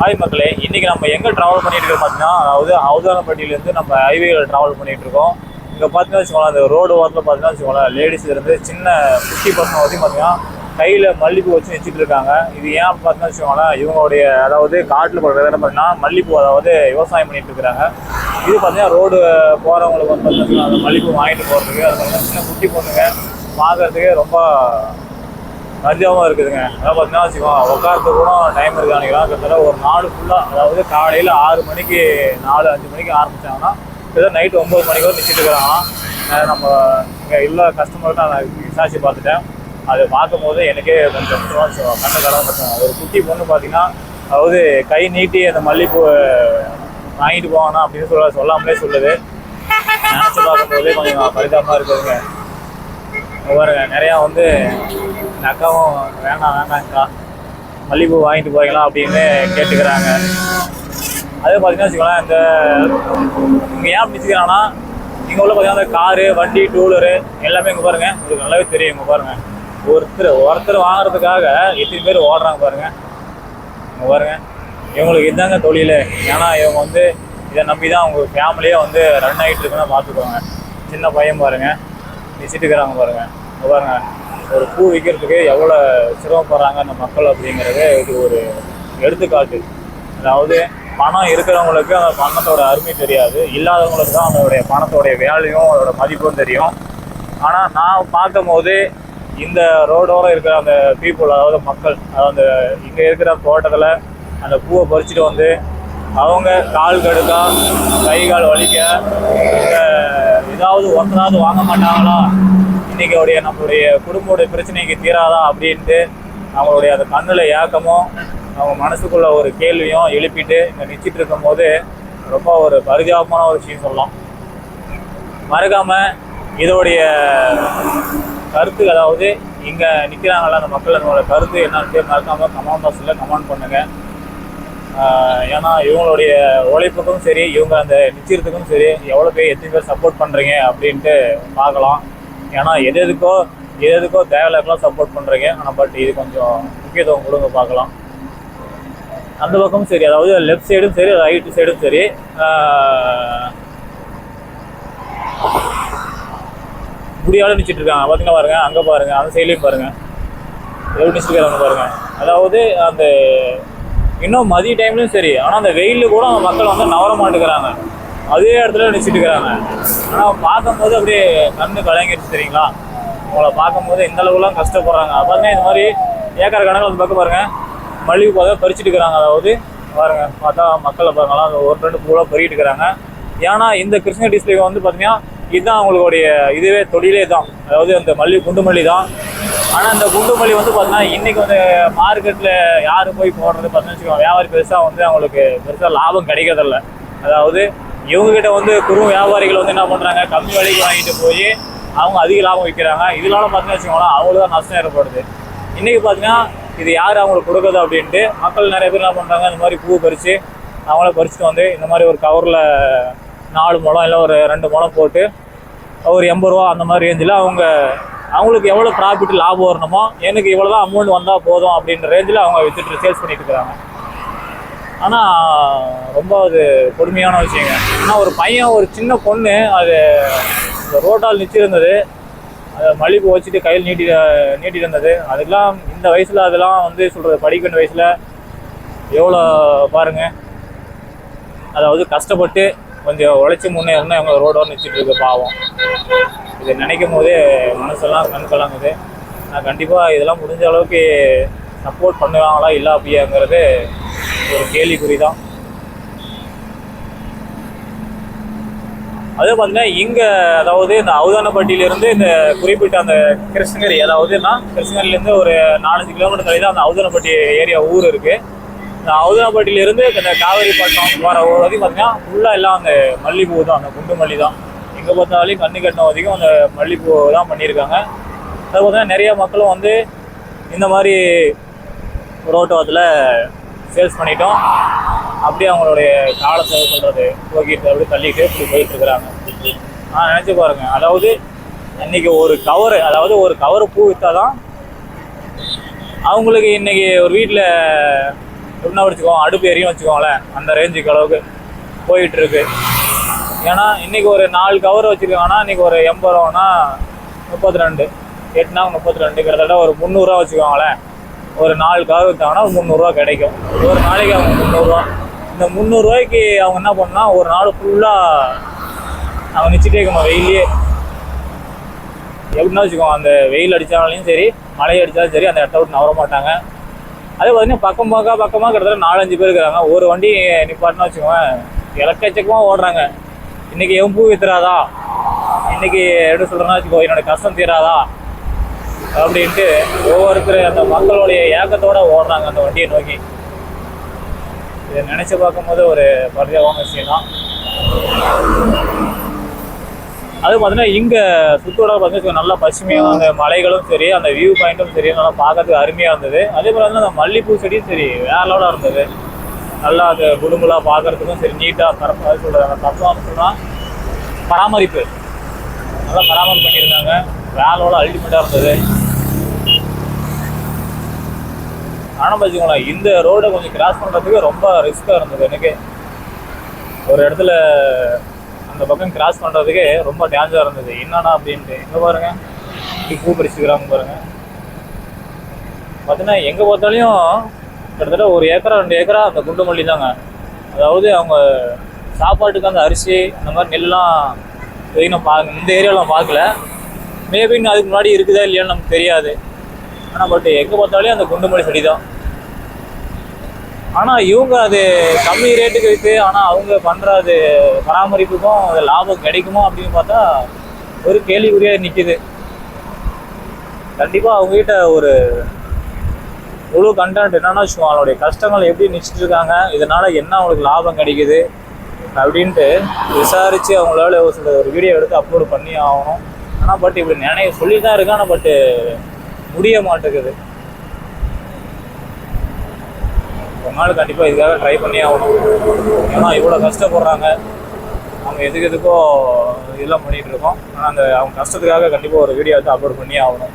Hi மக்களே இன்றைக்கி நம்ம எங்கே ட்ராவல் பண்ணிகிட்டு இருக்கோம் பார்த்தீங்கன்னா அதாவது அவதானப்பட்டியிலேருந்து நம்ம ஹைவேயில் ட்ராவல் பண்ணிகிட்ருக்கோம் இருக்கோம். இங்கே பார்த்தீங்கன்னா வச்சுக்கோங்களேன் அந்த ரோடு ஓரத்தில் பார்த்தீங்கன்னா வச்சுக்கோங்களேன் லேடிஸ்லேருந்து சின்ன குட்டி பசங்க வரைக்கும் பார்த்தீங்கன்னா கையில் மல்லிப்பூ வச்சு வச்சுட்டு இருக்காங்க. இது ஏன் பார்த்தீங்கன்னா வச்சுக்கோங்களேன் இவங்களுடைய அதாவது காட்டில் போடுற இடம் பார்த்தீங்கன்னா மல்லிப்பூ அதாவது விவசாயம் பண்ணிட்டு இருக்கிறாங்க. இது பார்த்தீங்கன்னா ரோடு போகிறவங்களுக்கு வந்து பார்த்தீங்கன்னா அந்த மல்லிப்பூ வாங்கிட்டு போகிறதுக்கு அது பார்த்தீங்கன்னா சின்ன குட்டி பொண்ணுங்க பார்க்குறதுக்கே ரொம்ப மதியமாக இருக்குதுங்க. அதாவது பார்த்தீங்கன்னா வச்சுக்கோங்க உட்காரத்துக்கு கூட டைம் இருக்கு கிட்டத்தட்ட ஒரு நாள் ஃபுல்லாக அதாவது காலையில் ஆறு மணிக்கு நாலு அஞ்சு மணிக்கு ஆரம்பித்தாங்கன்னா கிட்டத்தட்ட நைட்டு ஒம்பது மணிக்கு வரை நிச்சிட்டு இருக்கிறாங்க நம்ம இங்கே இல்லை கஸ்டமர்கிட்ட நான் விசாரிச்சு பார்த்துட்டேன். அதை பார்க்கும் போது எனக்கே கொஞ்சம் கொஞ்சம் கண்ணு கடன் பார்த்தேன் ஒரு குட்டி பொண்ணு பார்த்தீங்கன்னா அதாவது கை நீட்டி அந்த மல்லிகைப்பூ வாங்கிட்டு போவானா அப்படின்னு சொல்ல சொல்லாமலே சொல்லுது. நினச்சி பார்க்கும்போதே கொஞ்சம் பரிதாபமாக இருக்குதுங்க. பாருங்க நிறையா வந்து எங்கள் அக்காவும் வேணாம் வேணாங்க்கா மல்லிகைப்பூ வாங்கிட்டு போறீங்களா அப்படின்னு கேட்டுக்கிறாங்க. அதே பார்த்தீங்கன்னா வச்சுக்கோங்களேன் இந்த இங்கே ஏன் பிடிச்சிக்கிறாங்கன்னா இங்கே உள்ள பார்த்தீங்கன்னா இந்த காரு வண்டி டூ வீலரு எல்லாமே இங்கே பாருங்கள் உங்களுக்கு நல்லாவே தெரியும் இங்கே பாருங்கள் ஒருத்தர் ஒருத்தர் வாங்குறதுக்காக எத்தனை பேர் ஓடுறாங்க பாருங்கள் இங்கே பாருங்க. இவங்களுக்கு இதாங்க தொழில். ஏன்னா இவங்க வந்து இதை நம்பி தான் அவங்க ஃபேமிலியே வந்து ரன் ஆகிட்டு இருக்குன்னு பார்த்துக்கோங்க. சின்ன பையன் பாருங்க. நிச்சிட்டுக்கிறாங்க பாருங்க. இங்க பாருங்க. ஒரு பூ விற்கிறதுக்கு எவ்வளோ சிரமப்படுறாங்க அந்த மக்கள் அப்படிங்கிறது இது ஒரு எடுத்துக்காட்டு. அதாவது பணம் இருக்கிறவங்களுக்கு அந்த பணத்தோட அருமை தெரியாது. இல்லாதவங்களுக்கு தான் அதனுடைய பணத்தோடைய வேலையும் அதோட மதிப்பும் தெரியும். ஆனால் நான் பார்க்கும்போது இந்த ரோடோரம் இருக்கிற அந்த பீப்புள் அதாவது மக்கள் அதாவது இங்கே இருக்கிற தோட்டத்தில் அந்த பூவை பறிச்சுட்டு வந்து அவங்க கால் கடுக்கா கை கால் வலிக்க இந்த ஏதாவது ஒன்றாவது வாங்க மாட்டாங்களா? இன்னைக்கு நம்மளுடைய குடும்பத்துடைய பிரச்சனைக்கு தீராதா அப்படின்ட்டு அவங்களுடைய அந்த கண்ணில் ஏக்கமும் அவங்க மனசுக்குள்ள ஒரு கேள்வியும் எழுப்பிட்டு இங்கே நிச்சிட்டு இருக்கும் போது ரொம்ப ஒரு பரிதாபமான ஒரு விஷயம் சொல்லலாம். மறக்காம இதோடைய கருத்து அதாவது இங்கே நிற்கிறாங்களா அந்த மக்கள் நம்மளோட கருத்து என்னன்னு மறக்காம கமெண்ட் பாக்ஸில் கமெண்ட் பண்ணுங்க. ஏன்னா இவங்களுடைய உழைப்புக்கும் சரி இவங்க அந்த நிச்சயத்துக்கும் சரி எவ்வளோ பேர் எத்தனை பேர் சப்போர்ட் பண்ணுறீங்க அப்படின்ட்டு பார்க்கலாம். ஏன்னா எது எதுக்கோ எது எதுக்கோ தேவையில்லாம் சப்போர்ட் பண்ணுறீங்க ஆனால் பட் இது கொஞ்சம் முக்கியத்துவம் கொடுங்க பார்க்கலாம். அந்த பக்கமும் சரி. அதாவது லெஃப்ட் சைடும் சரி ரைட் சைடும் சரி. ஆஹ் முடியாத நிச்சிட்டு இருக்காங்க. பார்த்தீங்கன்னா பாருங்க. அங்கே பாருங்க. அந்த சைட்லேயும் பாருங்க. எவ்வளோ நிச்சிருக்காங்க பாருங்க. அதாவது அந்த இன்னும் மதிய டைம்லையும் சரி. ஆனால் அந்த வெயிலில் கூட மக்கள் வந்து நவர மாட்டேங்கிறாங்க அதே இடத்துல நினச்சிட்டு இருக்கிறாங்க ஆனால் பார்க்கும்போது அப்படியே கண்ணு கலங்கிடுச்சு தெரியுங்களா? உங்களை பார்க்கும்போது இந்த அளவுலாம் கஷ்டப்படுறாங்க. பாருங்க இந்த மாதிரி ஏக்கர் கணக்கில் வந்து பார்க்க பாருங்க. மல்லிகை போதை பறிச்சுட்டு இருக்கிறாங்க. அதாவது பாருங்க பார்த்தா மக்களை பாருங்களாம் ஒரு ரெண்டு பூவெலாம் பறிக்கிட்டு இருக்கிறாங்க. ஏன்னா இந்த கிருஷ்ணகிரி டிஸ்ட்ரிக்ட் வந்து பார்த்தீங்கன்னா இதுதான் அவங்களுடைய இதுவே தொழிலே தான். அதாவது அந்த மல்லி குண்டு மல்லி தான். ஆனால் அந்த குண்டு மல்லி வந்து பார்த்தீங்கன்னா இன்றைக்கி வந்து மார்க்கெட்டில் யார் போய் போடுறது பார்த்தீங்கன்னா வச்சுக்கோங்க, வியாபாரி பெருசாக வந்து அவங்களுக்கு பெருசாக லாபம் கிடைக்கிறதில்ல. அதாவது இவங்ககிட்ட வந்து குறு வியாபாரிகள் வந்து என்ன பண்ணுறாங்க கம்மி விலைக்கு வாங்கிட்டு போய் அவங்க அதிக லாபம் விற்கிறாங்க இதனால பார்த்தீங்கன்னா வச்சுக்கோங்களேன் அவங்களுக்கு தான் நஷ்டம் ஏற்படுது. இன்னைக்கு பார்த்தீங்கன்னா இது யார் அவங்களுக்கு கொடுக்குறது அப்படின்ட்டு மக்கள் நிறைய பேர் என்ன பண்ணுறாங்க இந்த மாதிரி பூ பறித்து அவங்கள பறிச்சுட்டு வந்து இந்த மாதிரி ஒரு கவரில் நாலு முளம் இல்லை ஒரு ரெண்டு முளம் போட்டு ஒரு எண்பது ரூபா அந்த மாதிரி ரேஞ்சில் அவங்க அவங்களுக்கு எவ்வளோ ப்ராஃபிட் லாபம் வரணுமோ எனக்கு இவ்வளோ தான் அமௌண்ட் வந்தால் போதும் அப்படின்ற ரேஞ்சில் அவங்க வித்துட்டு சேல்ஸ் பண்ணிட்டு இருக்கிறாங்க. ஆனால் ரொம்ப அது கொடுமையான விஷயங்க. ஆனால் ஒரு பையன் ஒரு சின்ன பொண்ணு அது இந்த ரோட்டால் நிச்சிருந்தது. அதை மலிப்பு வச்சுட்டு கையில் நீட்டி நீட்டிட்டு இருந்தது. அதுக்கெல்லாம் இந்த வயசில் அதெல்லாம் வந்து சொல்கிறது படிக்கின்ற வயசில். எவ்வளோ பாருங்கள் அதாவது கஷ்டப்பட்டு கொஞ்சம் உழைச்சி முன்னேறணும் அவங்க ரோடோடு நிச்சிட்டு இருக்கு பாவம். இதை நினைக்கும் போதே மனசெல்லாம் கண் கலங்குது. நான் கண்டிப்பாக இதெல்லாம் முடிஞ்ச அளவுக்கு சப்போர்ட் பண்ணுவாங்களா இல்லை அப்படியாங்கிறது ஒரு கேள்விக்குறி தான் அதே பார்த்தீங்கன்னா இங்கே அதாவது இந்த அவுதானப்பட்டியிலேருந்து இந்த குறிப்பிட்ட அந்த கிருஷ்ணகிரி அதாவதுன்னா கிருஷ்ணகிரிலேருந்து ஒரு நாலஞ்சு கிலோமீட்டர் தள்ளி தான் அந்த அவுதானப்பட்டி ஏரியா ஊர் இருக்குது இந்த அவுதானப்பட்டியிலேருந்து இந்த காவேரிப்பட்டினம் ஊர் வரைக்கும் பார்த்தீங்கன்னா ஃபுல்லாக எல்லாம் அந்த மல்லிகைப்பூ தான் அந்த குண்டு மல்லி தான். எங்கே பார்த்தாலும் கண்ணு கட்டின வரைக்கும் அந்த மல்லிகைப்பூ தான் பண்ணியிருக்காங்க. அது பார்த்தீங்கன்னா நிறைய மக்களும் வந்து இந்த மாதிரி ரோட்டோரத்தில் சேல்ஸ் பண்ணிட்டோம். அப்படியே அவங்களுடைய காலத்தை சொல்கிறது போக்கிட்டு அப்படியே தள்ளிட்டு இப்படி போயிட்டு இருக்கிறாங்க. நினச்சி பாருங்க. அதாவது இன்னைக்கு ஒரு கவரு அதாவது ஒரு கவர் பூ விற்றா தான் அவங்களுக்கு இன்னைக்கு ஒரு வீட்டில் எப்படின்னா வச்சுக்கோங்க அடுப்பு எரியும் வச்சுக்கோங்களேன். அந்த ரேஞ்சுக்கு அளவுக்கு போயிட்டு இருக்கு. ஏன்னா இன்னைக்கு ஒரு நாலு கவர் வச்சுருக்காங்கன்னா இன்னைக்கு ஒரு எண்பது ரூபானா முப்பத்தி ரெண்டு. எட்டுனா முப்பத்தி ரெண்டு கிட்டத்தட்ட ஒரு முந்நூறுரூவா வச்சுக்கோங்களேன். ஒரு நாலு கார் விற்றாங்கன்னா முந்நூறுரூவா கிடைக்கும். ஒரு நாளைக்கு அவங்க முந்நூறுரூவா இந்த முந்நூறுரூவாய்க்கு அவங்க என்ன பண்ணா ஒரு நாள் ஃபுல்லாக அவங்க நிச்சுட்டே இருக்கணும் வெயிலே. எப்படின்னா வச்சுக்கோங்க அந்த வெயில் அடித்தாலும் சரி மழை அடித்தாலும் சரி அந்த இடத்த விட்டு நவர மாட்டாங்க. அதே பார்த்தீங்கன்னா பக்கம் பக்கம் பக்கமாக கிட்டத்தட்ட நாலஞ்சு பேர் இருக்கிறாங்க. ஒரு வண்டி நிப்பாட்டினா வச்சுக்கோங்க இலக்கச்சக்கமாக ஓடுறாங்க. இன்றைக்கி என் பூ வித்துறாதா? இன்றைக்கி எப்படி சொல்கிறேன்னா வச்சுக்கோ என்னோட கஷ்டம் தீராதா? அப்படின்ட்டு ஒவ்வொருத்தர் அந்த மக்களுடைய ஏக்கத்தோட ஓடுறாங்க அந்த வண்டியை நோக்கி. இதை நினச்சி பார்க்கும்போது ஒரு பரிதாபமான விஷயம் தான் அது பார்த்தீங்கன்னா இங்கே சுற்றுலா பார்த்தீங்கன்னா நல்லா பசுமையாக அந்த மலைகளும் சரி அந்த வியூ பாயிண்ட்டும் சரி நல்லா பார்க்கறதுக்கு அருமையாக இருந்தது. அதே போல் வந்து அந்த மல்லிப்பூ செடியும் சரி வேற லெவலாக இருந்தது. நல்லா அது குடும்பலாக பார்க்கறதுக்கும் சரி நீட்டாக கரப்பாக சொல்கிறாங்க தப்பாக சொன்னால் பராமரிப்பு. நல்லா பராமரிப்பு பண்ணியிருந்தாங்க. வேற அல்டிமேட்டாக இருந்தது. ஆனால் வச்சுக்கோங்களேன் இந்த ரோடை கொஞ்சம் கிராஸ் பண்ணுறதுக்கு ரொம்ப ரிஸ்க்காக இருந்தது எனக்கு. ஒரு இடத்துல அந்த பக்கம் கிராஸ் பண்ணுறதுக்கு ரொம்ப டேஞ்சராக இருந்தது. என்னன்னா அப்படின்ட்டு. எங்கே பாருங்க. இப்படி பூ பறிச்சுக்கிறாங்க பாருங்கள் பார்த்தீங்கன்னா எங்கே பார்த்தாலையும் கிட்டத்தட்ட ஒரு ஏக்கரா ரெண்டு ஏக்கரா அந்த குண்டுமல்லி தாங்க. அதாவது அவங்க சாப்பாட்டுக்கு அந்த அரிசி அந்த மாதிரி நெல்லாம் இதுவரைக்கும் நான் பார்க்க இந்த ஏரியாவில் பார்க்கல மேபின் அதுக்கு முன்னாடி இருக்குதா இல்லையான்னு நமக்கு தெரியாது. ஆனால் பட் எங்கே பார்த்தாலும் அந்த குண்டுமல்லி செடி தான் ஆனால் இவங்க அது கம்மி ரேட்டுக்கு விற்று ஆனால் அவங்க பண்ணுற அது பராமரிப்புக்கும் அது லாபம் கிடைக்குமோ அப்படின்னு பார்த்தா ஒரு கேள்விக்குறியாக நிற்கிது கண்டிப்பாக அவங்ககிட்ட ஒரு முழு கண்டென்ட் என்னென்னா வச்சுக்கோங்க அவங்களுடைய கஷ்டங்கள் எப்படி நிச்சிட்டு இருக்காங்க இதனால் என்ன அவங்களுக்கு லாபம் கிடைக்குது அப்படின்ட்டு விசாரித்து அவங்களால ஒரு சில ஒரு வீடியோ எடுத்து அப்லோட் பண்ணி ஆகணும். ஆனால் பட் இப்படி நினைய சொல்லி தான் இருக்கு ஆனால் பட்டு முடிய மாட்டேங்குது. ஒரு நாள் கண்டிப்பாக இதுக்காக ட்ரை பண்ணி ஆகணும். ஏன்னா இவ்வளோ கஷ்டப்படுறாங்க. அவங்க எதுக்கு எதுக்கோ இதெல்லாம் பண்ணிகிட்டு இருக்கோம். ஆனால் அந்த அவங்க கஷ்டத்துக்காக கண்டிப்பாக ஒரு வீடியோ எடுத்து அப்லோட் பண்ணி ஆகணும்.